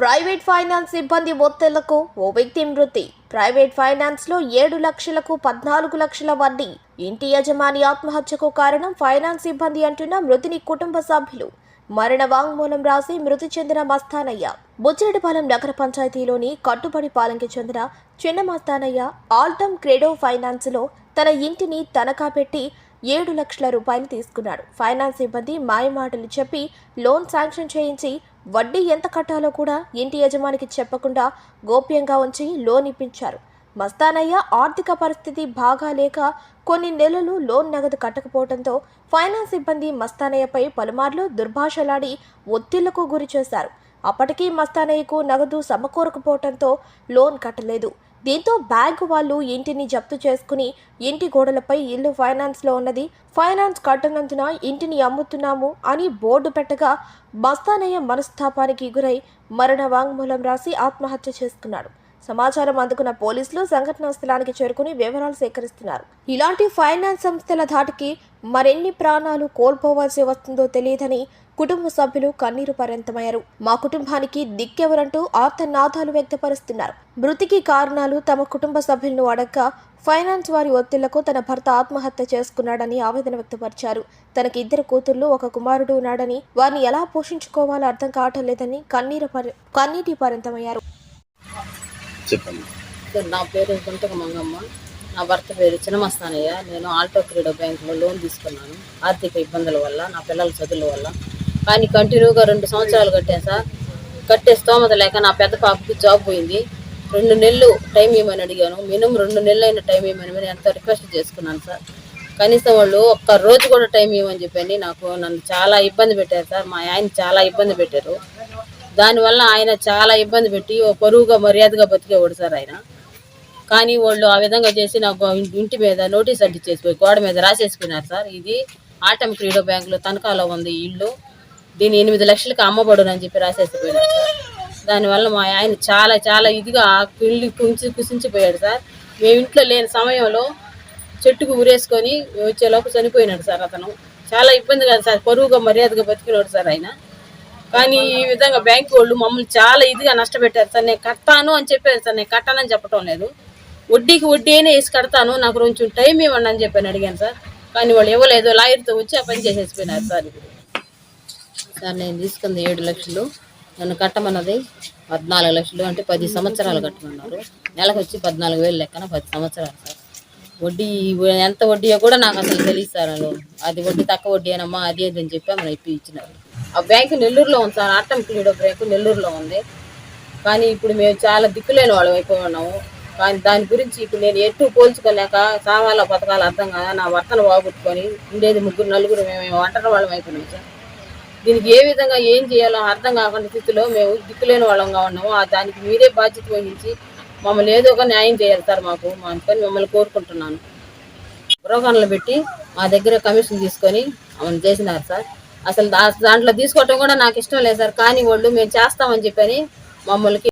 Private finance సిబ్బంది ఒత్తిళ్ళకు ఓ వ్యక్తి మృతి. ప్రైవేట్ ఫైనాన్స్లో ఏడు లక్షలకు పద్నాలుగు లక్షల వడ్డీ. ఇంటి యజమాని ఆత్మహత్యకు కారణం ఫైనాన్స్ సిబ్బంది అంటున్న మృతిని కుటుంబ సభ్యులు. మరణ వాంగ్మూలం రాసి మృతి చెందిన మస్తానయ్య. బుచ్చిరెడ్డిపాలెం నగర పంచాయతీలోని కట్టుబడి పాలెంకి చెందిన చిన్న మస్తానయ్య ఆల్టమ్ క్రెడో ఫైనాన్స్లో తన ఇంటిని తనఖా పెట్టి ఏడు లక్షల రూపాయలు తీసుకున్నాడు. ఫైనాన్స్ సిబ్బంది మాయమాటలు చెప్పి లోన్ శాంక్షన్ చేయించి వడ్డీ ఎంత కట్టాలో కూడా ఇంటి యజమానికి చెప్పకుండా గోప్యంగా ఉంచి లోన్ ఇప్పించారు మస్తానయ్య ఆర్థిక పరిస్థితి బాగా లేక కొన్ని నెలలు లోన్ నగదు కట్టకపోవడంతో ఫైనాన్స్ సిబ్బంది మస్తానయ్యపై పలుమార్లు దుర్భాషలాడి ఒత్తిళ్ళకు గురి చేశారు. అప్పటికీ మస్తానయ్యకు నగదు సమకూరకపోవడంతో లోన్ కట్టలేదు. దీంతో బ్యాంకు వాళ్ళు ఇంటిని జప్తు చేసుకుని ఇంటి గోడలపై ఇల్లు ఫైనాన్స్లో ఉన్నది. ఫైనాన్స్ కట్టనందున ఇంటిని అమ్ముతున్నాము అని బోర్డు పెట్టగా మస్తానయ్య మనస్తాపానికి గురై మరణ వాంగ్మూలం రాసి ఆత్మహత్య చేసుకున్నాడు. సమాచారం అందుకున్న పోలీసులు సంఘటనా స్థలానికి చేరుకుని వివరాలు సేకరిస్తున్నారు. ఇలాంటి ఫైనాన్స్ సంస్థల ధాటికి మరెన్ని ప్రాణాలు కోల్పోవాల్సి వస్తుందో తెలియదని కుటుంబ సభ్యులు కన్నీరు పర్యంతమయ్యారు మా కుటుంబానికి దిక్కెవరంటూ ఆర్తనాదాలు వ్యక్తపరుస్తున్నారు. మృతికి కారణాలు తమ కుటుంబ సభ్యులను అడక్క ఫైనాన్స్ వారి ఒత్తిళ్ళకు తన భర్త ఆత్మహత్య చేసుకున్నాడని ఆవేదన వ్యక్తపరిచారు. తనకి ఇద్దరు కూతుర్లు ఒక కుమారుడు ఉన్నాడని వారిని ఎలా పోషించుకోవాలో అర్థం కావటం లేదని కన్నీరు పరి- కన్నీటి పర్యంతమయ్యారు నా పేరు మంగమ్మ నా భర్త పేరు చిన్నమస్తానయ్య. నేను ఆల్టో క్రీడో బ్యాంకులో లోన్ తీసుకున్నాను. ఆర్థిక ఇబ్బందుల వల్ల నా పిల్లల చదువుల వల్ల. కానీ కంటిన్యూగా రెండు సంవత్సరాలు కట్టాను సార్. కట్టే స్తోమత లేక నా పెద్ద పాపకి జాబ్ పోయింది. రెండు నెలలు టైం ఇవ్వమని అడిగాను. మినిమం రెండు నెలలు అయిన టైం ఇవ్వమని ఎంతో రిక్వెస్ట్ చేసుకున్నాను సార్. కనీసం వాళ్ళు ఒక్క రోజు కూడా టైం ఇవ్వమని చెప్పండి నాకు నన్ను చాలా ఇబ్బంది పెట్టారు సార్. మా ఆయన చాలా ఇబ్బంది పెట్టారు. దానివల్ల ఆయన చాలా ఇబ్బంది పెట్టి ఓ పరువుగా మర్యాదగా బతికేవాడు సార్ ఆయన. కానీ వాళ్ళు ఆ విధంగా చేసి నాకు ఇంటి మీద నోటీస్ అంటించేసిపోయి గోడ మీద రాసేసుకున్నారు సార్. ఇది ఆటం క్రీడో బ్యాంకులో తనఖాలో ఉంది ఇల్లు. దీని ఎనిమిది లక్షలకి అమ్మబడునని చెప్పి రాసేసిపోయినారు సార్. దానివల్ల మా ఆయన చాలా చాలా ఇదిగా ఇల్లు కుంచి కుసించిపోయాడు సార్. మేము ఇంట్లో లేని సమయంలో చెట్టుకు ఉరేసుకొని వచ్చేలోపు చనిపోయినాడు సార్ అతను. చాలా ఇబ్బంది కాదు సార్. పరువుగా మర్యాదగా బతికినాడు సార్ ఆయన. కానీ ఈ విధంగా బ్యాంకు వాళ్ళు మమ్మల్ని చాలా ఇదిగా నష్టపెట్టారు సార్. నేను కట్టాను అని చెప్పారు సార్. నేను కట్టానని చెప్పడం లేదు. వడ్డీకి వడ్డీ అయినా వేసి కడతాను నాకు కొంచెం టైం ఇవ్వండి అని చెప్పాను అడిగాను సార్. కానీ వాళ్ళు ఇవ్వలేదు లాయర్తో వచ్చి ఆ పని చేసేసిపోయినారు సార్ ఇప్పుడు. సార్ నేను తీసుకుంది ఏడు లక్షలు నన్ను కట్టమన్నది పద్నాలుగు లక్షలు అంటే పది సంవత్సరాలు కట్టమన్నారు నెలకు వచ్చి పద్నాలుగు వేలు లెక్కన పది సంవత్సరాలు సార్. వడ్డీ ఎంత వడ్డీయో కూడా నాకు అసలు తెలియదు సార్ అది వడ్డీ తక్కువ వడ్డీ అనమ్మా అది అది అని చెప్పి మనం ఇప్పి ఇచ్చినారు. ఆ బ్యాంకు నెల్లూరులో ఉంది సార్ ఆటం క్లీడో బ్యాంకు నెల్లూరులో ఉంది. కానీ ఇప్పుడు మేము చాలా దిక్కులేని వాళ్ళం అయిపోయి ఉన్నాము కానీ దాని గురించి ఇప్పుడు నేను ఎటు పోల్చుకోలేక సావాల పథకాలు అర్థం కాదా? నా భర్తను బాగొట్టుకొని ఉండేది ముగ్గురు నలుగురు మేము ఒంటరి వాళ్ళం అయిపోయినాం సార్. దీనికి ఏ విధంగా ఏం చేయాలో అర్థం కాకుండా స్థితిలో మేము దిక్కులేని వాళ్ళంగా ఉన్నాము. ఆ దానికి మీరే బాధ్యత వహించి మమ్మల్ని ఏదో ఒక న్యాయం చేయాలి సార్ మాకు. మా అందుకని మిమ్మల్ని కోరుకుంటున్నాను. బ్రోకర్లు పెట్టి మా దగ్గర కమిషన్ తీసుకొని ఆమెను చేసినారు సార్. అసలు దా- దాంట్లో తీసుకోవటం కూడా నాకు ఇష్టం లేదు సార్. కానీ వాళ్ళు మేము చేస్తామని చెప్పని మమ్మల్ని